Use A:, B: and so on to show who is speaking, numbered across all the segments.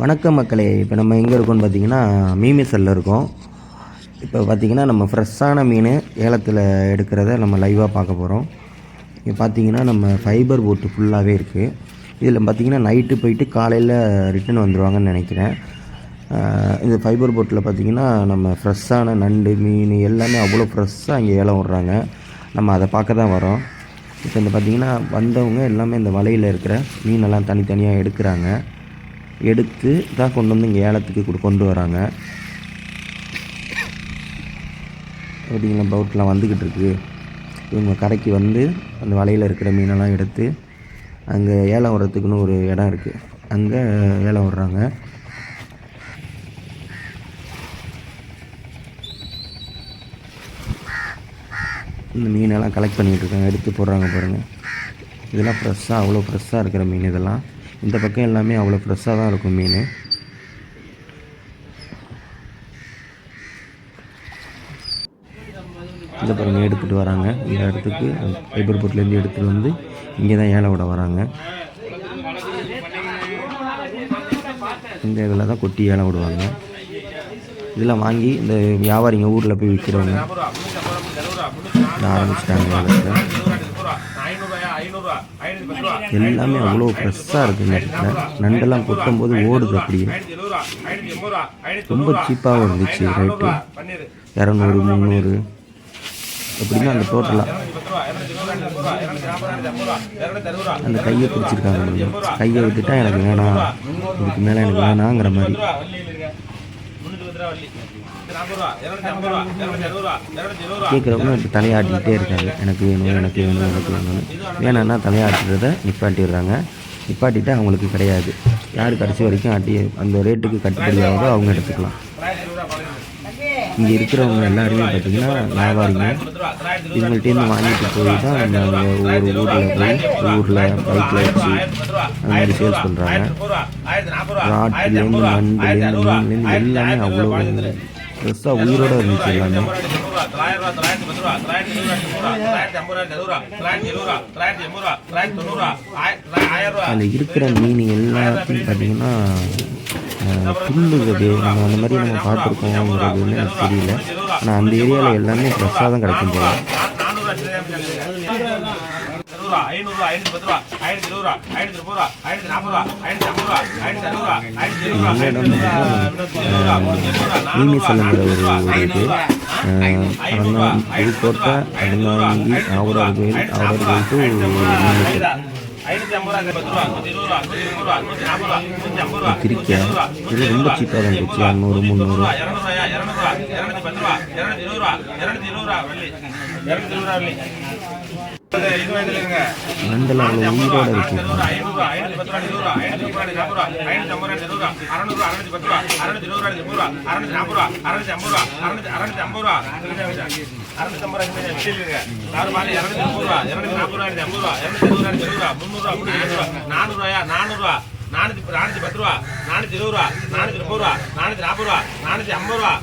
A: வணக்கம் மக்களே. இப்போ நம்ம எங்கே இருக்கோம்னு பார்த்தீங்கன்னா மீமிசல்ல இருக்கோம். இப்போ பார்த்தீங்கன்னா நம்ம ஃப்ரெஷ்ஷான மீன் ஏலத்தில் எடுக்கிறத நம்ம லைவாக பார்க்க போகிறோம் இங்கே பார்த்தீங்கன்னா நம்ம ஃபைபர் போட்டு ஃபுல்லாகவே இருக்குது இதில் பார்த்தீங்கன்னா நைட்டு போயிட்டு காலையில் ரிட்டர்ன் வந்துடுவாங்கன்னு நினைக்கிறேன். இந்த ஃபைபர் போட்டில் பார்த்தீங்கன்னா நம்ம ஃப்ரெஷ்ஷான நண்டு மீன் எல்லாமே அவ்வளோ ஃப்ரெஷ்ஷாக இங்கே ஏலம் விட்றாங்க. நம்ம அதை பார்க்க தான் வரோம். இப்போ இந்த பார்த்தீங்கன்னா வந்தவங்க எல்லாமே இந்த வலையில் இருக்கிற மீனெல்லாம் தனித்தனியாக எடுக்கிறாங்க. எடுத்து தான் கொண்டு வந்து இங்கே ஏலத்துக்கு கொடு- கொண்டு வராங்க. பார்த்தீங்களா பவுட்லாம் வந்துக்கிட்டு இருக்கு? இவங்க கரைக்கு வந்து அந்த வலையில் இருக்கிற மீனெல்லாம் எடுத்து அங்கே ஏலம் விடுறதுக்குன்னு ஒரு இடம் இருக்குது அங்கே ஏலம் விடுறாங்க இந்த மீனெல்லாம் கலெக்ட் பண்ணிகிட்ருக்காங்க எடுத்து போடுறாங்க பாருங்கள் இதெல்லாம் ஃப்ரெஷ்ஷாக அவ்வளோ ஃப்ரெஷ்ஷாக இருக்கிற மீன் இதெல்லாம். இந்த பக்கம் எல்லாமே அவ்வளோ ஃப்ரெஷ்ஷாக தான் இருக்கும் மீன். இந்த பாருங்க எடுத்துகிட்டு வராங்க. இந்த இடத்துக்கு ஃபைபர் எடுத்துகிட்டு வந்து இங்கே தான் ஏழை விட வராங்க. இந்த இதில் தான் கொட்டி ஏழை விடுவாங்க இதெல்லாம் வாங்கி இந்த வியாபாரிங்க ஊரில் போய் விற்கிறவங்க ஆரம்பிச்சிட்டாங்க ஏலத்தை எல்லாமே அவ்வளோ ஃப்ரெஷ்ஷாக இருக்குது இந்த இடத்துல நண்டெல்லாம் கொட்டும் போது ஓடுது அப்படியே. ரொம்ப சீப்பாகவும் இருந்துச்சு ரேட்டு இரநூறு முந்நூறு. எப்படின்னா அந்த டோட்டலாக அந்த கையை பிடிச்சிருக்காங்க. கையை விட்டுட்டா எனக்கு வேணாம். இதுக்கு மேலே எனக்கு வேணாங்கிற மாதிரி. கேட்குறவங்க இப்போ தலையாட்டிக்கிட்டே இருக்காங்க. எனக்கு வேணும் எனக்கு வேணும் எனக்கு வேணும்னு. வேணும்னா தலையாட்டுறத நிப்பாட்டிடுறாங்க. நிப்பாட்டிட்டு அவங்களுக்கு கிடையாது. யார் கடைசி வரைக்கும் ஆட்டி அந்த ரேட்டுக்கு கட்டுப்படி ஆகுதோ அவங்க எடுத்துக்கலாம். இங்கே இருக்கிறவங்க எல்லாருமே பார்த்திங்கன்னா வியாபாரிங்க. இவங்கள்ட்டேருந்து வாங்கிட்டு போய் தான் நாங்கள் ஒவ்வொரு ஊரில் போய் ஊரில் பைக்கில் வச்சு அந்த மாதிரி சேல்ஸ் பண்ணுறாங்க ராட்டிலேருந்து நண்டுலேருந்து மீன்லேருந்து எல்லாமே அவ்வளோ பெருசாக உயிரோடு இருந்துச்சு எல்லாமே. அதில் இருக்கிற மீன் எல்லாத்தையும் பார்த்தீங்கன்னா புல்லுது அப்படியே நம்ம அந்த மாதிரி நம்ம பார்த்துருக்கோங்கிறது வந்து எனக்கு தெரியல. ஆனால் அந்த ஏரியாவில் எல்லாமே ஃப்ரெஷ்ஷாக தான் கிடைக்கும் போல. நல்ல இடம் மீமி சொல்லுங்கிற ஒரு ஒரு இது அவங்க இது போட்ட அடங்காங்கி ஆவரார் கோயில் ஆவரார் கோயில் டு மீமி கிரிக்கா இது ரொம்ப சீப்பாக தான் இருந்துச்சு அறநூறு முந்நூறு நண்டெல்லாம் அவ்வளோ உயிரோட இருக்கு
B: நானூத்தி நானூத்தி பத்து ரூபா நானூத்தி இருபது ரூபா நானூத்தி முப்பது ரூபா நானூத்தி நாற்பது ரூபா நானூத்தி ஐம்பது ரூபா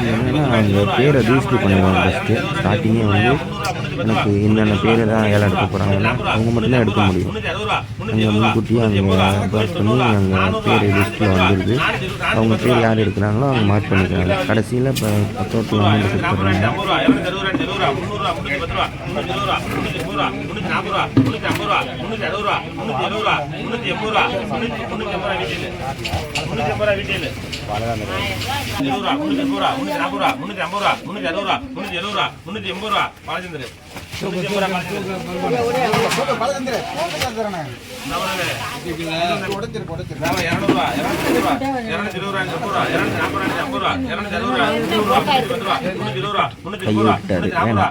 A: என்னன்னா அந்த பேரை ரிஜிஸ்டர் பண்ணிடுவாங்க ஃபஸ்ட்டு ஸ்டார்டிங்கே வந்து எனக்கு என்னென்ன பேர் தான் ஏழை எடுக்க போகிறாங்கன்னா அவங்க மட்டும்தான் எடுக்க முடியும். பண்ணி அங்கே பேர் லிஸ்ட்டில் வந்துடுது அவங்க பேர் யார் எடுக்கிறாங்களோ அவங்க மார்க் பண்ணிக்கிறாங்க கடைசியில் இப்போ டோட்டல் அமௌண்ட் கொடுத்துட்றாங்க கையை விட்டாரு வேணாம்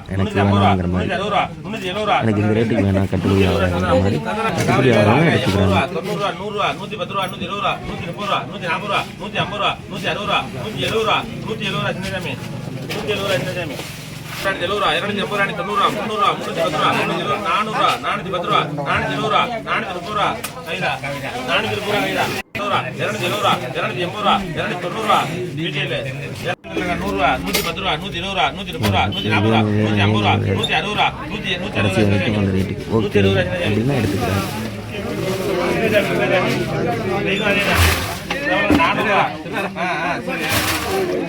A: எனக்கு வேணாங்கிற மாதிரி எனக்கு இந்த ரேட்டுக்கு வேணாம் கட்டுப்படி ஆகாதுங்கிற மாதிரி கட்டுப்படி ஆகாமல் எடுத்துக்கிறாங்க
B: தொண்ணூறுரூவா நூறுரூவா நூற்றி பத்து ரூபா நூற்றி இருபது ரூபா நூற்றி முப்பது ரூபா நூற்றி நாற்பது ரூபா நூற்றி ஐம்பது ரூபா நூற்றி அறுபது ரூபா நூற்றி எழுபது ரூபா நூற்றி எழுபது ரூபா சின்னசாமி நூற்றி எழுபது ரூபா சின்னசாமி இரநூத்தி எழுபது ரூபா இரநூத்தி எண்பது ரூபா தொண்ணூறு ரூபா முந்நூறு ரூபா முந்நூற்றி பத்து ரூபா முந்நூற்றி இருபது நானூறுரூவா நானூற்றி பத்து ரூபா நானூற்றி இருபது ரூபா நானூற்றி முப்பது ரூபா நானூற்றி முப்பது ரூபா இரநூத்தி எழுபது ரூபா இரநூத்தி எண்பது ரூபா இரநூத்தி தொண்ணூறு ரூபா நூற்றி பத்து ரூபா நூற்றி இருபது ரூபா நூற்றி முப்பது ரூபா நூற்றி நாற்பது ரூபா நூற்றி ஐம்பது ரூபா நூற்றி அறுபது ரூபா நூற்றி
A: கடைசி
B: அறுபது
A: எடுத்துக்கிறாங்க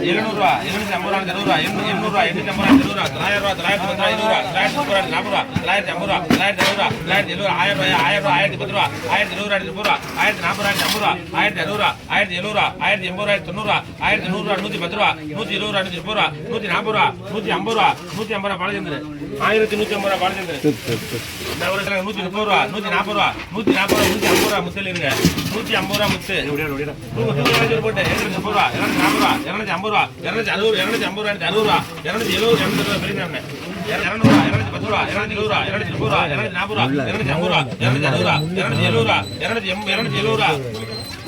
B: எழுநூறுவா எழுநூத்தி ஐம்பது ரூபா எழுநூறுவா எண்ணூறுவா எண்ணூத்தி ஐம்பது ரூபா தொள்ளாயிரம் ரூபா தொள்ளாயிரத்தி பத்து ரூபா இருநூறுவா தொள்ளாயிரத்தி முப்பது ரூபா நாற்பது ரூபா தொள்ளாயிரத்தி ஐம்பது ரூபா தொள்ளாயிரத்தி எழுபது ரூபா தொள்ளாயிரத்தி எழுபது ஆயிரம் ரூபாய் ஆயிரம் ரூபா ஆயிரத்தி பத்து ரூபா ஆயிரத்தி நூறு ஆயிரத்தி முப்பது ரூபா ஆயிரத்தி நாற்பது ரூபா ஐம்பது ரூபா ஆயிரத்தி அறுபது ரூபா ஆயிரத்தி எழுபது ரூபா ஆயிரத்தி எண்பது ரூபா தொண்ணூறு ரூபா ஆயிரத்தி நூறு ரூபா நூத்தி பத்து ரூபா நூத்தி இருபது ரூபா நூத்தி முப்பது ரூபா நூத்தி நாற்பது ரூபா நூத்தி ஐம்பது ரூபா நூத்தி ஐம்பது ரூபா பாலச்சந்திரன் ஆயிரத்தி நூத்தி ஐம்பது ரூபா பாலச்சந்திரன் நூத்தி முப்பது ரூபா நூத்தி நாற்பது ரூபா நூத்தி நாற்பது ரூபா நூத்தி ஐம்பது ரூபா முத்தல் இருங்க நூத்தி ஐம்பது ரூபா முத்து தூக்கு, தூக்கு, எழுநூத்தி போட்டு இருநூத்தி முப்பது ரூபா இருநூத்தி நாற்பது ரூபா இருநூத்தி ஐம்பது ரூபா இருநூத்தி ரூபா எழுபது ரூபா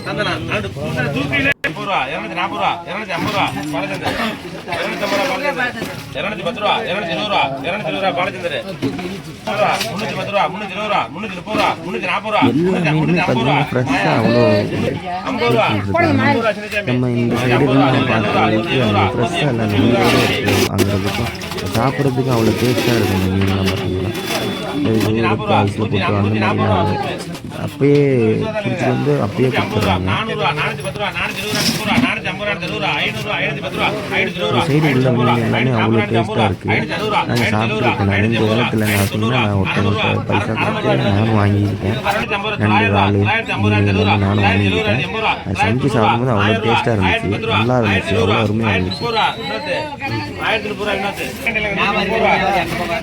B: பெரிய இரநூறுவா இருநூத்தி முப்பது ரூபா நாற்பது ரூபா ஐம்பது ரூபா பாலச்சந்தர் ஐம்பது ரூபா பாலச்சந்தர் பத்து ரூபா இருபது ரூபா இருபது ரூபா பாலச்சந்தர் முன்னூத்தி பத்து ரூபா முன்னூத்தி இருபது ரூபா முன்னூத்தி முப்பது ரூபா முன்னூத்தி நாற்பது ரூபா முன்னூத்தி ஐம்பது ரூபா
A: அவ்வளோ
B: ஐம்பது ரூபா ஐம்பது ரூபா
A: நம்ம இந்த சைடு ஃப்ரெஷ்ஷாக சாப்பிட்றதுக்கு அவ்வளோ டேஸ்ட்டாக இருக்கும் பார்த்தீங்கன்னா இது போட்டு அந்த அப்பயே பிடிச்சி வந்து அப்பயே கொடுத்துட்றாங்க
B: ரூபா
A: சைடு உள்ள மீன் எல்லாமே அவ்வளோ டேஸ்ட்டாக இருக்குது நாங்கள் சாப்பிட்ருக்கேன் நான் இந்த இடத்துல பார்த்தீங்கன்னா நான் ஒருத்தவங்க பைசா கொடுத்து நானும் வாங்கியிருக்கேன். மீன் எல்லாமே நானும் வாங்கியிருக்கேன். அது சமைச்சு சாப்பிடும்போது அவ்வளோ டேஸ்ட்டாக இருந்துச்சு. நல்லா இருந்துச்சு. அவ்வளோ அருமையாக இருந்துச்சு.
B: ஆயிரத்தி முப்பது ரூபா இன்னொரு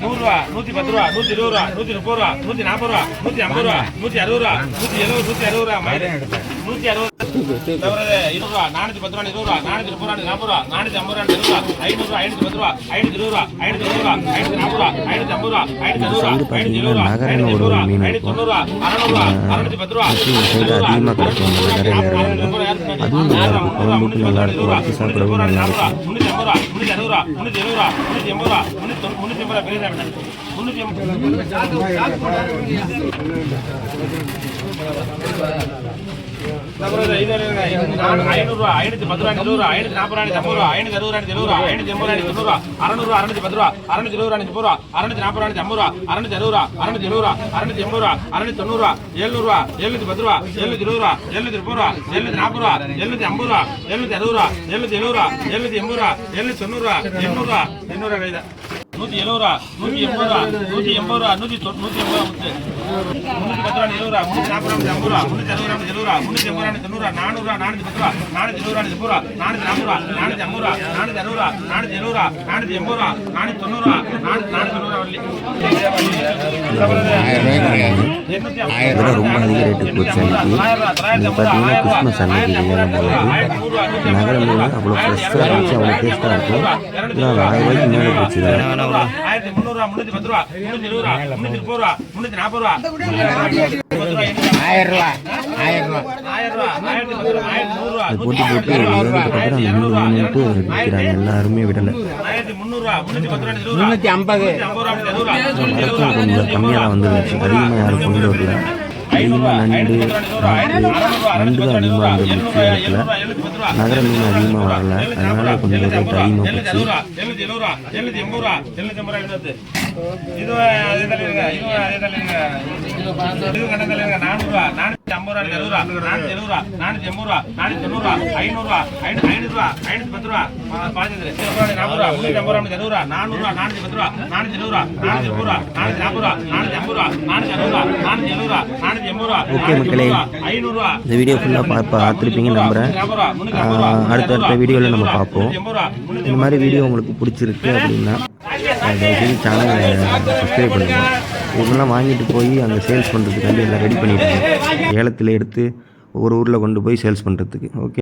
B: நூறு ரூபா நூத்தி பத்து ரூபா நூத்தி இருபது ரூபா நூத்தி முப்பது ரூபா நூத்தி நாற்பது ரூபா நூத்தி ஐம்பது ரூபா நூத்தி அறுபது ரூபா. நூத்தி எழுபது நூத்தி அறுபது ரூபா மயிறு நூத்தி அறுபது இருபது ரூபா நானூத்தி பத்து ரூபா இருபது ரூபா நானூத்தி முப்பது ரூபா நாற்பது ரூபா நானூத்தி ஐம்பது ரூபா இருபது ரூபா ஐநூறு ரூபா ஐநூத்தி பத்து ரூபா ஐநூத்தி இருபது ரூபா ஐநூத்தி இருபது ரூபா ஐநூத்தி நாற்பது ரூபா ஐம்பது ரூபா ஐநூத்தி அறுபது ரூபா ஐநூத்தி எழுபது ரூபா ஐநூத்தி
A: இருக்கும்
B: தொண்ணூறு ரூபா அறுநூறு ரூபா அறுநூத்தி பத்து ரூபா
A: இந்த சைடு அதிகமாக கிடைக்கும் அந்த நகரையில் இறங்குறது அதுவும் நல்லா இருக்கும் குழம்புக்கு நல்லா இருக்கும் வறுத்து சாப்பிடவும் நல்லா இருக்கும்
B: முன்னூத்தி ஐம்பது ரூபா அறுபது எழுபது எண்பது எண்பது பெரிய முன்னூத்தி எண்பது ஐநூத்தி பத்து ரூபா, இருபது ஐநூத்தி நாற்பது ரூபா, ஐம்பது ரூபா, ஐநூத்தி அறுபது ரூபா, எழுபது ரூபா, ஐநூத்தி எண்பது ரூபா, தொண்ணூறு அறுநூறு அறுநூத்தி பத்து ரூபா, அறுநூத்தி இருபது ரூபா, முப்பது ரூபா, அறுநூத்தி நாற்பது ரூபா, ஐம்பது ரூபா, அறுநூத்தி அறுபது ரூபா, அறுநூத்தி எழுபது ரூபா, அறுநூத்தி எண்பது ரூபா, அறுநூத்தி தொண்ணூறு ரூபா, எழுநூறு ரூபா, எழுநூத்தி பத்து ரூபா, எழுநூத்தி இருபது ரூபா, எழுநூத்தி முப்பது ரூபா, எழுநூத்தி நாற்பது ரூபா, எழுநூத்தி ஐம்பது ரூபா, எழுநூத்தி அறுபது ரூபா, எழுநூத்தி எழுபது ரூபா, எழுநூத்தி எண்பது ரூபா, எழுநூத்தி தொண்ணூறு ரூபா, எண்ணூறு ரூபா, எண்ணூறு ரூபா நூத்தி எழுபது ரூபா நூத்தி எண்பது ரூபா நூத்தி எண்பது ரூபா நூத்தி நூத்தி எண்பது ரூபா முத்து முன்னூத்தி பத்து ரூபா இருபது ரூபா முன்னூத்தி நாற்பது ரூபா ஐம்பது ரூபா முன்னூத்தி அறுபது ரூபா எழுபது ரூபா முன்னூத்தி எண்பது ரூபா தொண்ணூறு ரூபா நானூறு ரூபா நானூத்தி பத்து ரூபா நானூத்தி இருபது ரூபா முப்பது ரூபா நானூத்தி நாற்பது ரூபா நானூத்தி ஐம்பது ரூபா. நானூத்தி அறுபது ரூபா நானூத்தி எழுபது ரூபா நானூத்தி எண்பது ரூபா நானூத்தி தொண்ணூறு ரூபா நானூத்தி நானூத்தி தொண்ணூறு ரூபா வரலி எண்ணூத்தி
A: ரொம்ப அதிக ரேட்டுக்கு போச்சு அன்னைக்கு இது பார்த்தீங்கன்னா கிறிஸ்மஸ் அன்னைக்கு கல்யாணம் போகிறது நகர அவ்வளோ ஃப்ரெஷ்ஷாக இருந்துச்சு அவ்வளோ டேஸ்ட்டாக இருக்கும் இதெல்லாம் அது ஆயிரம் ரூபாய்க்கு மேலே போச்சு
C: ஆயிரம் ரூபா ஆயிரம் ரூபா
A: போட்டு போட்டு அந்த விற்கிறாங்க எல்லாருமே விடலை
B: ஆயிரத்தி முந்நூறு ரூபா முன்னூத்தி பத்து ரூபா இருபது ரூபா
C: முன்னூத்தி ஐம்பது
A: வரத்தும் கொஞ்சம் கம்மியாக தான் வந்துருந்துச்சு அதிகமாக யாரும் கொண்டு வரல அதிகமாக நண்டு ஆட்டு நண்டு தான் அதிகமாக வந்துருந்துச்சு இடத்துல நகர மீன் அதிகமாக வரல. அதனால கொஞ்சம் ரேட் அதிகமாக போச்சு.
B: இது அதே தலைங்க இது அதே தலைங்க இது கண்ட தலைங்க நானூறு ரூபா நானூத்தி ஐம்பது ரூபா எழுபது ரூபா நானூத்தி எழுபது ரூபா நானூத்தி எண்பது ரூபா நானூத்தி தொண்ணூறு ரூபா ஐநூறு ரூபா ஐநூறு ஐநூறு ரூபா ஐநூத்தி பத்து ரூபா பாஞ்சது நானூறு ரூபா முன்னூத்தி ஐம்பது ரூபா முன்னூத்தி அறுபது ரூபா நானூறு ரூபா நானூத்தி பத்து ரூபா நானூத்தி இருபது ரூபா நானூத்தி முப்பது ரூபா நானூத்தி நாற்பது ரூபா நானூத்தி ஐம்பது ரூபா நானூத்தி அறுபது ரூபா நானூத்தி எழுபது ரூபா நானூத்தி எண்பது ரூபா
A: ஓகே மக்களே.
B: ஐநூறு ரூபா
A: இந்த வீடியோ ஃபுல்லாக பா பார்த்துருப்பீங்கன்னு நம்புகிறேன் அடுத்தடுத்த வீடியோவில் நம்ம பார்ப்போம் இந்த மாதிரி வீடியோ உங்களுக்கு பிடிச்சிருக்கு அப்படின்னா சேனலை சப்ஸ்கிரைப் பண்ணுங்கள் இதெல்லாம் வாங்கிட்டு போய் அங்கே சேல்ஸ் பண்ணுறதுக்காண்டி எல்லாம் ரெடி பண்ணிட்டாங்க ஏலத்தில் எடுத்து ஒவ்வொரு ஊரில் கொண்டு போய் சேல்ஸ் பண்ணுறதுக்கு ஓகே